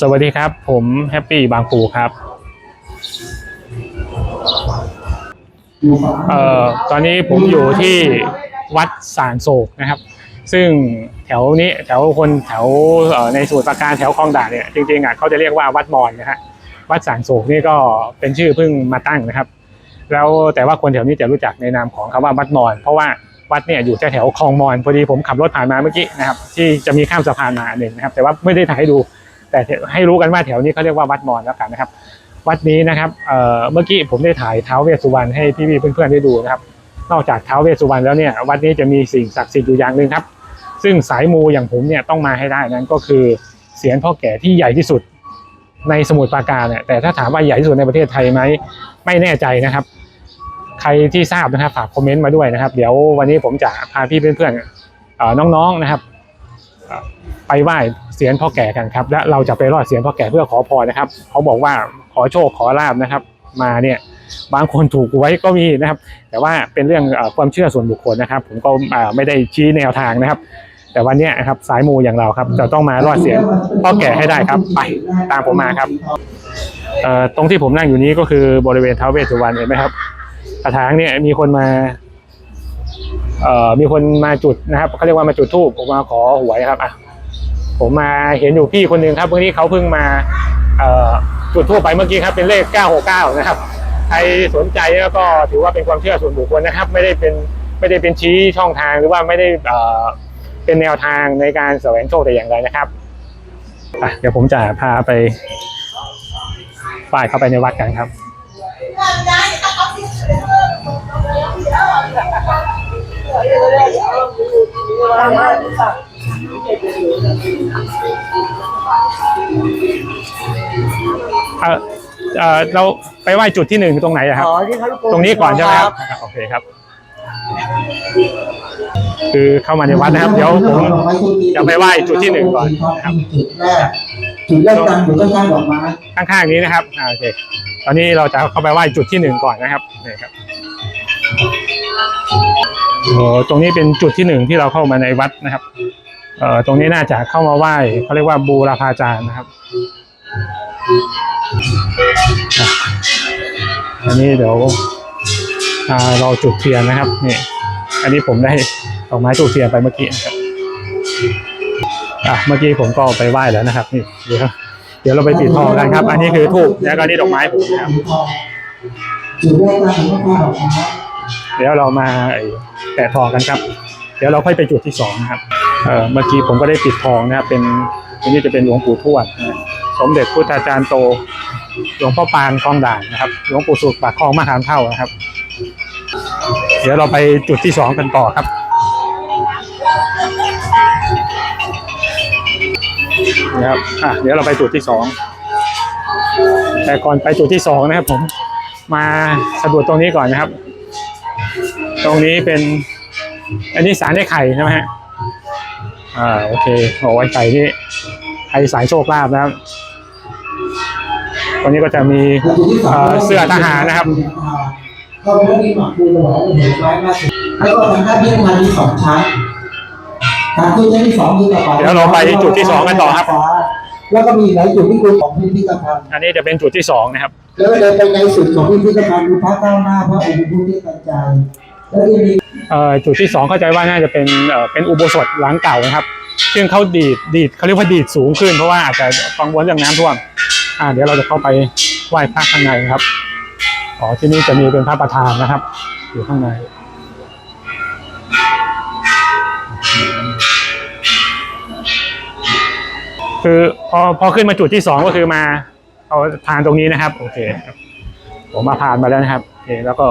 สวัสดีครับ ผมแฮปปี้บางปูครับเอ่อตอนนี้ผมอยู่ที่วัดสารโศกนะครับ ซึ่งแถวนี้แถวคนแถวในสมุทรปราการแถวคลองด่านเนี่ยจริงๆอะเขาจะเรียกว่าวัดมอนนะฮะวัดสารโศกนี่ก็เป็นชื่อเพิ่งมาตั้งนะครับ แล้วแต่ว่าคนแถวนี้จะรู้จักในนามของคำว่าวัดมอนเพราะว่า วัดเนี่ยอยู่แถวๆคลองมอนพอดีผมขับรถผ่านมาเมื่อกี้นะครับที่จะมีข้ามสะพานมาหนึ่งนะครับ แต่ว่าไม่ได้ถ่ายให้ดู แต่ให้รู้กันว่าแถวนี้เขาเรียกว่าวัดมอนแล้วกันนะครับ วัดนี้นะครับเเมื่อกี้ผมได้ถ่ายเท้าเวสสุวรรณให้พี่ๆเพื่อนๆได้ดูนะครับ นอกจากเท้าเวสสุวรรณแล้วเนี่ยวัดนี้จะมีสิ่งศักดิ์สิทธิ์อยู่อย่างหนึ่งครับ ซึ่งสายมูอย่างผมเนี่ยต้องมาให้ได้นั่นก็คือเสียนพ่อแก่ที่ใหญ่ที่สุดในสมุทรปราการเนี่ยแต่ถ้าถามว่าใหญ่ที่สุดในประเทศไทยไหมไม่แน่ใจนะครับ ใครที่ทราบนะครับฝากคอมเมนต์มาด้วยนะครับ เดี๋ยววันนี้ผมจะพาพี่เพื่อนๆน้องๆนะครับไปไหว้เสียนพ่อแก่กันครับและเราจะไปรอดเสียนพ่อแก่เพื่อขอพรนะครับ เขาบอกว่าขอโชคขอลาบนะครับ มาเนี่ยบางคนถูกหวยก็มีนะครับ แต่ว่าเป็นเรื่องอความเชื่อส่วนบุคคลนะครับ ผมก็ไม่ได้ชี้แนวทางนะครับ แต่วันนี้นะครับสายมูอย่างเราครับจะต้องมารอดเสียนพ่อแก่ให้ได้ครับ ไปตามผมมาครับตรงที่ผมนั่งอยู่นี้ก็คือบริเวณท้าวเวสสุวรรณเห็นไหมครับ กระถางเนี่ยมีคนมาเอ่อมีคนมาจุดนะครับเขาเรียกว่ามาจุดธูปผมมาขอหวยครับอะผมมาเห็นอยู่พี่คนหนึ่งครับเมื่อกี้เขาเพิ่งมาเอ่อจุดธูปไปเมื่อกี้ครับเป็นเลข 969 นะครับใครสนใจแล้วก็ถือว่าเป็นความเชื่อส่วนบุคคลนะครับ ไม่ได้เป็นไม่ได้เป็นชี้ช่องทางหรือว่าไม่ได้เอ่อเป็นแนวทางในการแสวงโชคแต่อย่างใดนะครับอะเดี๋ยวผมจะพาไปป้ายเข้าไปในวัดกันครับ เอ่อเอ่อเราไปไหว้จุดที่หนึ่งตรงไหนอะครับ อ๋อที่เขาลูกโป่ตรงนี้ก่อนใช่ไหมครับโอเคครับ คือเข้ามาในวัดนะครับ เดี๋ยวผมจะไปไหว้จุดที่หนึ่งก่อนนะครับ จุดแรกจุดแรกตั้งอยู่ข้างๆดอกไม้ข้างๆนี้นะครับอ่าโอเค ตอนนี้เราจะเข้าไปไหว้จุดที่หนึ่งก่อนนะครับนี่ครับ โอ้ตรงนี้เป็นจุดที่หนึ่งที่เราเข้ามาในวัดนะครับ เอ่อตรงนี้น่าจะเข้ามาไหว้เขาเรียกว่าบูรพาจารย์นะครับ อันนี้เดี๋ยวเราจุดเทียนนะครับนี่อันนี้ผมได้ดอกไม้จุดเทียนไปเมื่อกี้นะครับอะเมื่อกี้ผมก็ไปไหว้แล้วนะครับนี่เดี๋ยวเดี๋ยวเราไปปิดทองกันครับ อันนี้คือทูบแล้วก็นี่ดอกไม้ผมนะครับ เดี๋ยวเรามาแตะทองกันครับ เดี๋ยวเราค่อยไปจุดที่สองนะครับเมื่อกี้ผมก็ได้ปิดทองนะครับเป็นอันนี้จะเป็นหลวงปู่ทวดนะสมเด็จพุทธาจารย์โต หลวงพ่อปานคลองด่านนะครับ หลวงปู่สุดปากคลองมหาเท่านะครับ เดี๋ยวเราไปจุดที่สองกันต่อครับนะครับอะเดี๋ยวเราไปจุดที่สองแต่ก่อนไปจุดที่สองนะครับผมมาสะดุดตรงนี้ก่อนนะครับ ตรงนี้เป็น อันนี้สารไอ้ไข่ใช่ไหมฮะอ่าโอเคโอ้ไอ้ไข่นี่ใครสายโชคลาภนะครับตรงนี้ก็จะมีเสื้อทหารนะครับเขาไปแล้วมีหมากคูถวายเห็นไม้มาสิแล้วก็ทางด้านที่มามีสองชั้นทางขึ้นชั้นที่สองคือกระเป๋าเดี๋ยวเราไปจุดที่สองกันต่อครับ แล้วก็มีหลายจุดที่คือของพิพิธภัณฑ์อันนี้จะเป็นจุดที่สองนะครับ แล้วก็เดินไปในสุดของพิพิธภัณฑ์คือพระก้าหน้าพระองค์พุทธกระจายแล้วก็มีเอ่อ จุดที่สองเข้าใจว่าน่าจะเป็นเป็นอุโบสถหลังเก่านะครับ ซึ่งเขาดีดดีดเขาเรียกว่าดีดสูงขึ้นเพราะว่าอาจจะกังวลเรื่องน้ำท่วมอ่าเดี๋ยวเราจะเข้าไปไหว้พระข้างในครับอ๋อที่นี่จะมีเป็นพระประธานนะครับ อยู่ข้างในคือพอพอขึ้นมาจุดที่สองก็คือมาเอาผ่านตรงนี้นะครับ โอเคผมมาผ่านมาแล้วนะครับโอเคแล้วก็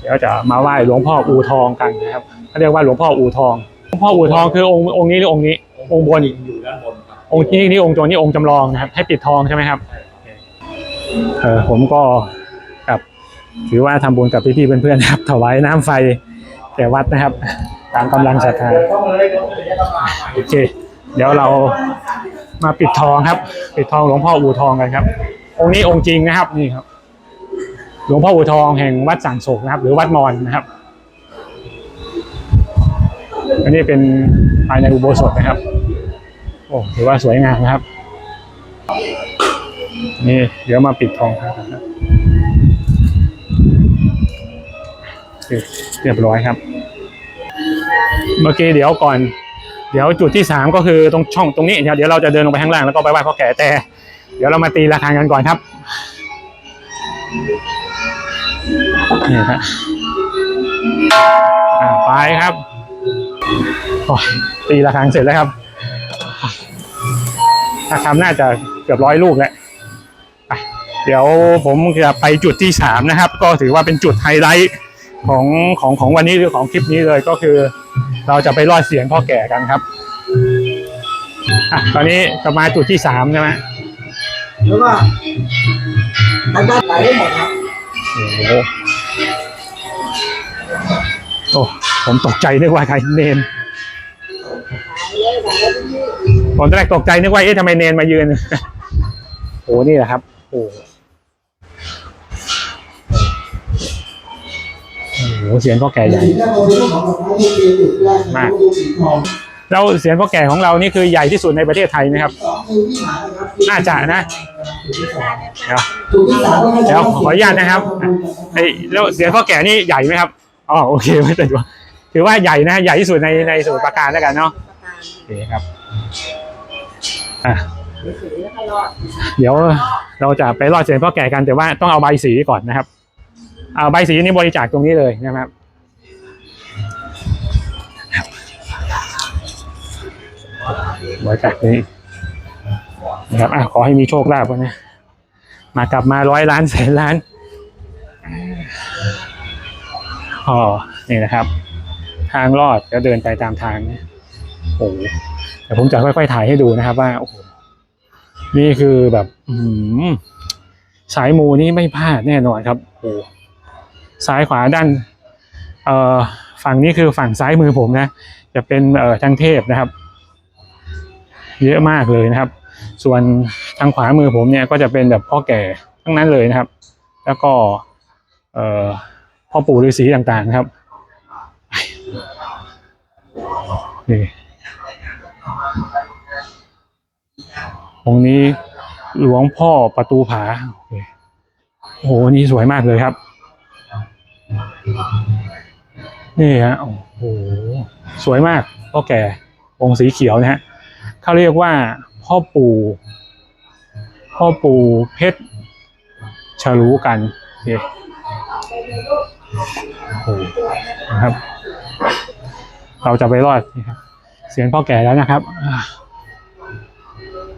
เดี๋ยวจะมาไหว้หลวงพ่ออูทองกันนะครับเขาเรียกว่าหลวงพ่ออูทองหลวงพ่ออูทองคือองค์องค์นี้หรือองค์นี้ องค์บนอยู่ด้านบนองค์นี้นี่องค์จนนี่องค์จำลองนะครับ ให้ปิดทองใช่ไหมครับเออผมก็กับถือว่าทำบุญกับพี่ๆเพื่อนๆนะครับถวายน้ำไฟแก่วัดนะครับ ตามกำลังศรัทธาโอเค เดี๋ยวเรามาปิดทองครับ ปิดทองหลวงพ่ออูทองกันครับ องค์นี้องค์จริงนะครับนี่ครับ หลวงพ่ออูทองแห่งวัดสังโศกนะครับ หรือวัดมอญนะครับ อันนี้เป็นภายในอุโบสถนะครับ โอ้ถือว่าสวยงามนะครับ นี่เดี๋ยวมาปิดทองครับเรียบร้อยครับ เมื่อกี้เดี๋ยวก่อน เดี๋ยวจุดที่สามก็คือตรงช่องตรงนี้เดี๋ยวเราจะเดินลงไปข้างล่างแล้วก็ไปไหว้พ่อแก่แต่ เดี๋ยวเรามาตีระฆังกันก่อนครับ นี่ครับอ่าไปครับโอ้ยตีระฆังเสร็จแล้วครับถ้าทำน่าจะเกือบร้อยลูกแล้วไปเดี๋ยวผมจะไปจุดที่สามนะครับ ก็ถือว่าเป็นจุดไฮไลท์ของของของวันนี้หรือของคลิปนี้เลยก็คือ เราจะไปรอดเสียงพ่อแก่กันครับอะตอนนี้จะมาจุดที่สามใช่ไหมแล้วก็ทางด้านไหนได้หมดครับโอ้ โอ้ผมตกใจนึกว่าใครเนนผมตอนแรกตกใจนึกว่าเอ๊ะทำไมเนนมายืนโอ้นี่แหละครับ โอ้โหเสียงพ่อแก่ใหญ่สีแรกเราเราเสียงพ่อแก่ของเรานี่คือใหญ่ที่สุดในประเทศไทยนะครับ น่าจะนะเดี๋ยวเดี๋ยวขออนุญาตนะครับไอ้แล้วเสียงพ่อแก่นี่ใหญ่ไหมครับ อ๋อโอเคไม่เป็นไรถือว่าใหญ่นะใหญ่ที่สุดในในสมุทรปราการแล้วกันเนาะโอเคครับอะเดี๋ยวเราจะไปรอดเสียงพ่อแก่กันแต่ว่าต้องเอาใบสีก่อนนะครับ เอาใบสีนี้บริจาคตรงนี้เลยนะครับบริจาคนี้นะครับอะขอให้มีโชคลาภนนี้มากลับมาร้อยล้านแสนล้าน อนี่นะครับ ทางรอดก็เดินไปตามทางเนี่ยโอ้โหเดี๋ยวผมจะค่อยๆถ่ายให้ดูนะครับ ว่าโอ้โหนี่คือแบบสายมูนี่ไม่พลาดแน่นอนครับโอ้โหซ้ายขวาด้านเอ่อฝั่งนี้คือฝั่งซ้ายมือผมนะ จะเป็นเอ่อทางเทพนะครับ เยอะมากเลยนะครับ ส่วนทางขวามือผมเนี่ยก็จะเป็นแบบพ่อแก่ทั้งนั้นเลยนะครับ แล้วก็เอ่อ พ่อปู่ฤาษีต่างๆนะครับนี่องนี้หลวงพ่อประตูผาโอเคโอ้โหนี่สวยมากเลยครับ นี่ฮะโอ้โหสวยมากพ่อแก่องค์สีเขียวนะฮะเขาเรียกว่าพ่อปู่พ่อปู่เพชรฉลูกันโอเค โอ้โหนะครับ เราจะไปรอดนี่ครับเสียงพ่อแก่แล้วนะครับอ่า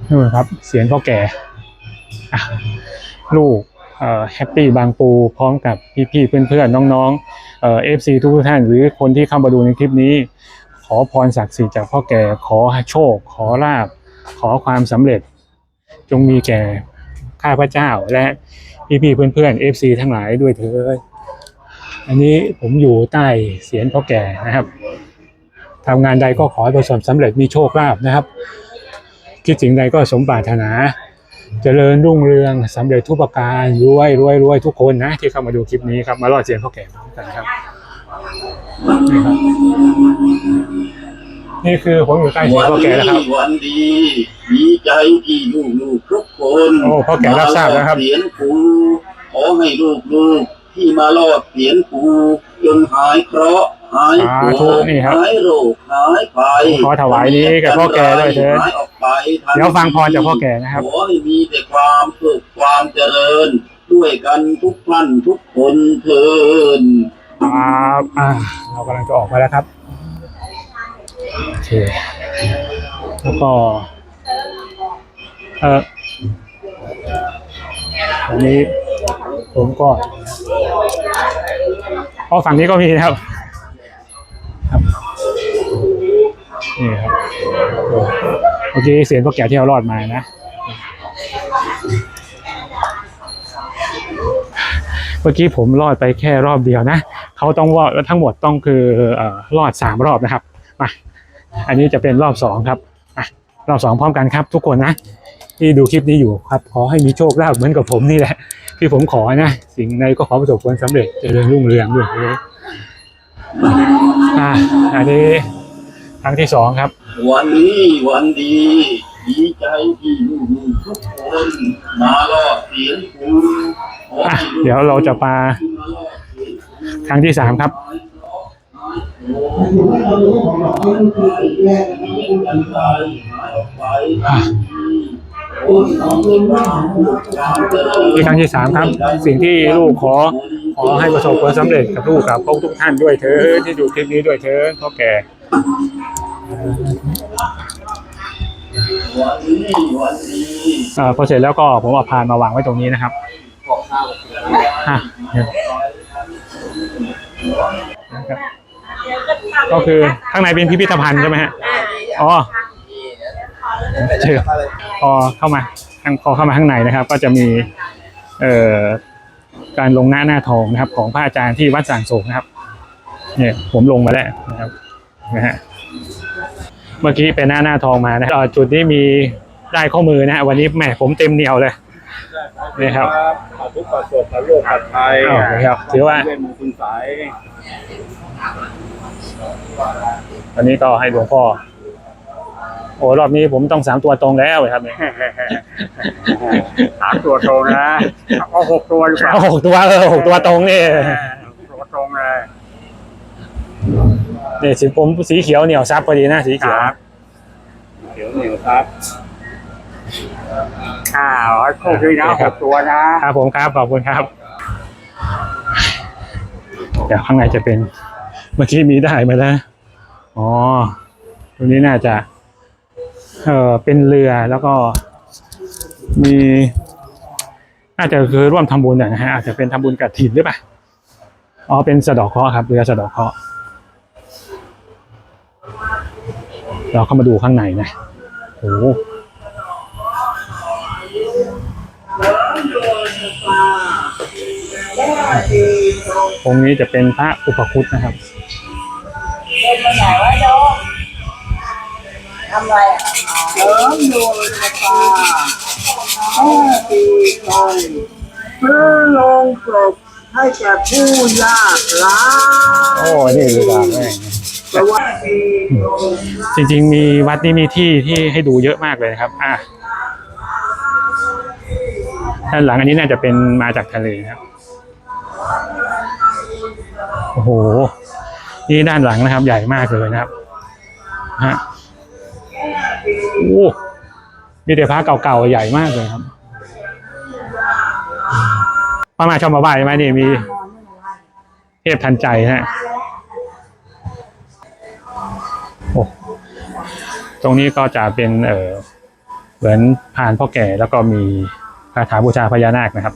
นู่นครับ เสียงพ่อแก่ลูกเอ่อแฮปปี้บางปูพร้อมกับพี่ๆเพื่อนๆน้องๆเอ่อฟซีทุกท่านหรือคนที่เข้ามาดูในคลิปนี้ ขอพรศักดิ์สิทธิ์จากพ่อแก่ขอโชค ขอลาบ ขอความสำเร็จ จงมีแก่ข้าพเจ้าและพี่ๆเพื่อนๆ FC ทั้งหลายด้วยเถิด อันนี้ผมอยู่ใต้เสียนพ่อแก่นะครับทำงานใดก็ขอให้ประสบสำเร็จมีโชคลาภนะครับ คิดสิ่งใดก็สมปรารถนาเจริญรุ่งเรืองสำเร็จทุกประการรวยรวยรวยทุกคนนะ ที่เข้ามาดูคลิปนี้ครับ มารอดเสียนพ่อแก่พร้อมกันครับนี่ครับ นี่คือผมอยู่ใต้เสียนพ่อแก่แล้วครับ วันดีดีใจที่ลูกลูกๆทุกคนโอ้พ่อแก่รับทราบแล้วครับมอดเสียนครูขอให้ลูกลูกๆ ที่มาลอดเสียนครูจงหายเคราะห์หายปสาวธุดนี่ครับหายโรคหายภัยขอถวายนี้แก่พ่อแก่ด้วยเถิดหายออกไปทันเดี๋ยวฟังพรจากพ่อแก่นะครับขอให้มีแต่ความสุขความเจริญ ด้วยกันทุกท่านทุกคนเทินครับอ่าเรากำลังจะออกมาแล้วครับโอเคแล้วก็เอออันนี้ผมก็ อ๋อฝั่งนี้ก็มีนะครับครับนี่ครับเมื่อกี้เสียงพวกแก่ที่เรารอดมานะเมื่อกี้ผมรอดไปแค่รอบเดียวนะเขาต้องรอดทั้งหมดต้องคือเอ่อรอดสามรอบนะครับมาอันนี้จะเป็นรอบสองครับอรอบสองพร้อมกันครับทุกคนนะ ที่ดูคลิปนี้อยู่ครับ ขอให้มีโชคลาภเหมือนกับผมนี่แหละ ที่ผมขอนะ สิ่งใดก็ขอประสบผลสำเร็จเจริญรุ่งเรืองด้วยเลยอะอันนี้ครั้งที่สองครับ วันนี้วันดี ดีใจที่ลูกๆทุกคนมารอดเสียงคุณขออะให้ลูกๆเดี๋ยวเราจะมาครั้งที่สามครับ นะครับที่เราทำอะตัวที่สองคือเรื่องของนี่ครั้งที่สามครับ สิ่งที่ลูกขอขอให้ประสบผลสำเร็จกับลูกกับพวกทุกท่านด้วยเถิดที่ดูคลิปนี้ด้วยเถิดพ่อแก่วันนี้วันดีเอ่อพอเสร็จแล้วก็ผมเอาพานมาวางไว้ตรงนี้นะครับอะเนี่ยนะครับก็คือข้างในเป็นพิพิธภัณฑ์ใช่ไหมฮะอ๋อ เจอพอเข้ามาทางพอเข้ามาข้างในนะครับ ก็จะมีเอ่อการลงหน้าหน้าทองนะครับ ของพระอาจารย์ที่วัดสางโศกนะครับ เนี่ยผมลงมาแล้วนะครับนะฮะเมื่อกี้เป็นหน้าหน้าทองมานะครับเอ่อจุดนี้มีได้ข้อมือนะฮะวันนี้แหมผมเต็มเหนียวเลยนี่ครับขอทุกข์ขอโศกขอโรคขอภัยอ้าวนะครับถือว่าเวทมนต์คุณสายวันนี้ก็ให้หลวงพ่อโอ้รอบนี้ผมต้องสามตัวตรงแล้วครับเนี่ยสามตัวตรงนะเอาหกตัวดีกว่าเอาหกตัวเออหกตัวตรงนี่ตัวตรงเลยนี่สีผมสีเขียวเหนียวซับพอดีนะสีเขียวครับเดี๋ยวหนึ่งครับอ้าวให้โชคดีนะหกตัวนะครับผมครับขอบคุณครับเดี๋ยวข้างในจะเป็น เมื่อกี้มีได้มาแล้วอ๋อตรงนี้น่าจะ เออเป็นเรือแล้วก็มีน่าจะคือร่วมทำบุญนะฮะอาจจะเป็นทำบุญกับถิ่นหรือเปล่าอ๋อเป็นสะดอกเคราะห์ครับเรือสะดอกเคราะห์เราเข้ามาดูข้างในนะโอ้โหองค์นี้จะเป็นพระอุปคุตนะครับเดินไหนวะโจ๊ก ทำอะไรอะเสริมดวงชะตาห้าปีไทยซื้อลงศพให้แก่ผู้ยากไร้โอ้นี่เปล่าแม่งสวัสดีโลงจริง ๆ มีวัดนี้มีที่ที่ให้ดูเยอะมากเลยนะครับ อะด้านหลังอันนี้น่าจะเป็นมาจากทะเลครับ โอ้โห นี่ด้านหลังนะครับ ใหญ่มากเลยนะครับฮะ อ้มีแต่พระเก่าๆใหญ่มากเลยครับพระมาชอบมาไหว้ใช่ไหมนี่มี เทพทันใจฮะโอ้ตรงนี้ก็จะเป็นเอ่อเหมือนพานพ่อแก่แล้วก็มีคาถาบูชาพญานาคนะครับ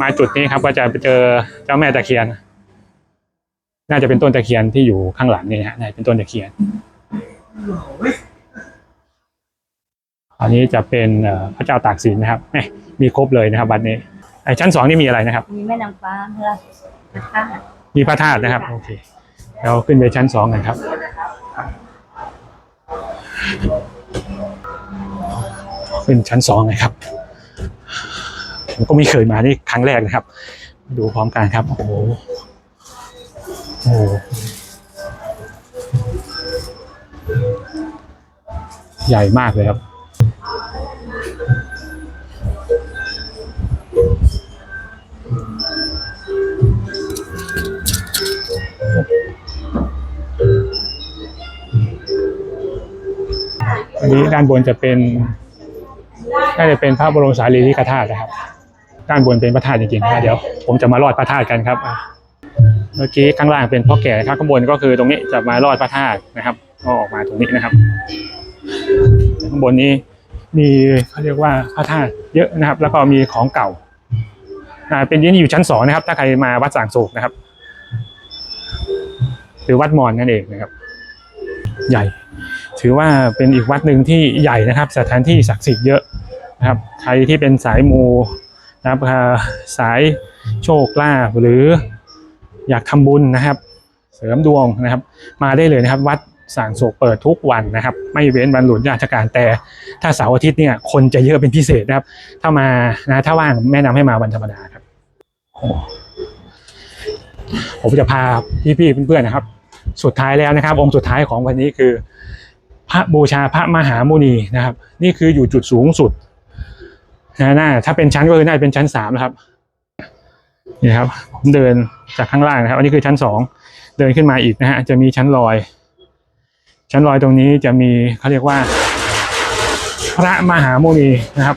มาจุดนี้ครับก็จะไปเจอเจ้าแม่ตะเคียน น่าจะเป็นต้นตะเคียนที่อยู่ข้างหลังนี่ฮะน่าจะเป็นต้นตะเคียน อันนี้จะเป็นเอ่อพระเจ้าตากสินนะครับแหม่มีครบเลยนะครับวัดนี้ไอชั้นสองนี่มีอะไรนะครับ มีแม่นางฟ้าเพื่อพระธาตุมีพระธาตุนะครับโอเคเราขึ้นไปชั้นสองกันครับขึ้นชั้นสองเลยครับผมก็ไม่เคยมานี่ครั้งแรกนะครับ ดูพร้อมกันครับ โอ้โหโอ้โหใหญ่มากเลยครับ ด้านบนจะเป็นน่าจะเป็นพระบรมสารีริกธาตุนะครับ ด้านบนเป็นพระธาตุจริงๆนะเดี๋ยวผมจะมาลอดพระธาตุกันครับเมื่อกี้ข้างล่างเป็นพ่อแก่ครับข้างบนก็คือตรงนี้จะมาลอดพระธาตุนะครับก็ออกมาตรงนี้นะครับข้างบนนี้มีเขาเรียกว่าพระธาตุเยอะนะครับ แล้วก็มีของเก่าเป็นยี่นี่อยู่ชั้นสองนะครับ ถ้าใครมาวัดสางโศกนะครับ หรือวัดมอญนั่นเองนะครับ ใหญ่ ถือว่าเป็นอีกวัดหนึ่งที่ใหญ่นะครับ สถานที่ศักดิ์สิทธิ์เยอะนะครับ ใครที่เป็นสายมูนะครับสายโชคลาภหรืออยากทำบุญนะครับ เสริมดวงนะครับ มาได้เลยนะครับ วัดสางโศกเปิดทุกวันนะครับ ไม่เว้นวันหลุดราชการแต่ถ้าเสาร์อาทิตย์เนี่ยคนจะเยอะเป็นพิเศษนะครับ ถ้ามานะถ้าว่างแนะนำให้มาวันธรรมดาครับผมจะพาพี่ๆเพื่อนๆนะครับ สุดท้ายแล้วนะครับ องค์สุดท้ายของวันนี้คือ พระบูชาพระมหามุนีนะครับ นี่คืออยู่จุดสูงสุดนะน่าถ้าเป็นชั้นก็คือน่าจะเป็นชั้นสามนะครับนี่ครับผมเดินจากข้างล่างนะครับ อันนี้คือชั้นสองเดินขึ้นมาอีกนะฮะจะมีชั้นลอย ชั้นลอยตรงนี้จะมีเขาเรียกว่า พระมหามุนีนะครับ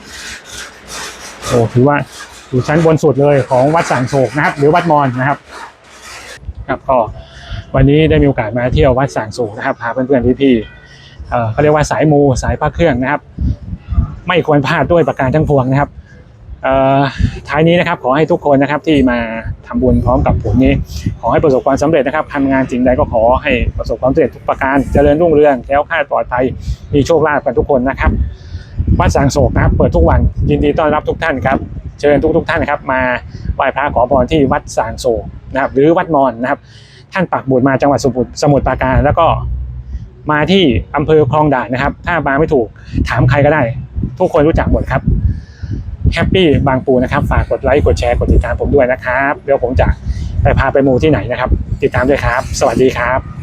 โอ้ถือว่าอยู่ชั้นบนสุดเลยของวัดสังโศกนะครับ หรือวัดมอญนะครับ ครับก็วันนี้ได้มีโอกาสมาเที่ยววัดสังโศกนะครับพาเพื่อนๆพี่ๆ เขาเรียกว่าสายมูสายพระเครื่องนะครับ ไม่ควรพลาดด้วยประการทั้งปวงนะครับท้ายนี้นะครับขอให้ทุกคนนะครับที่มาทำบุญพร้อมกับผมนี้ ขอให้ประสบความสำเร็จนะครับทำงานสิ่งใดก็ขอให้ประสบความสำเร็จทุกประการเจริญรุ่งเรืองแคล้วคลาดปลอดภัยมีโชคลาภกันทุกคนนะครับวัดสังโศกนะครับเปิดทุกวันยินดีต้อนรับทุกท่านครับ เชิญทุกทุกๆท่านนะครับ มาไหว้พระขอพรที่วัดสังโศกนะครับ หรือวัดมอญนะครับ ท่านปักบุตรมาจังหวัดสมุทรสมุทรปราการแล้วก็ มาที่อำเภอคลองด่านนะครับ ถ้ามาไม่ถูกถามใครก็ได้ ทุกคนรู้จักหมดครับแฮปปี้บางปูนะครับ ฝากกดไลค์กดแชร์กดติดตามผมด้วยนะครับ เดี๋ยวผมจะไปพาไปมูที่ไหนนะครับ ติดตามด้วยครับ สวัสดีครับ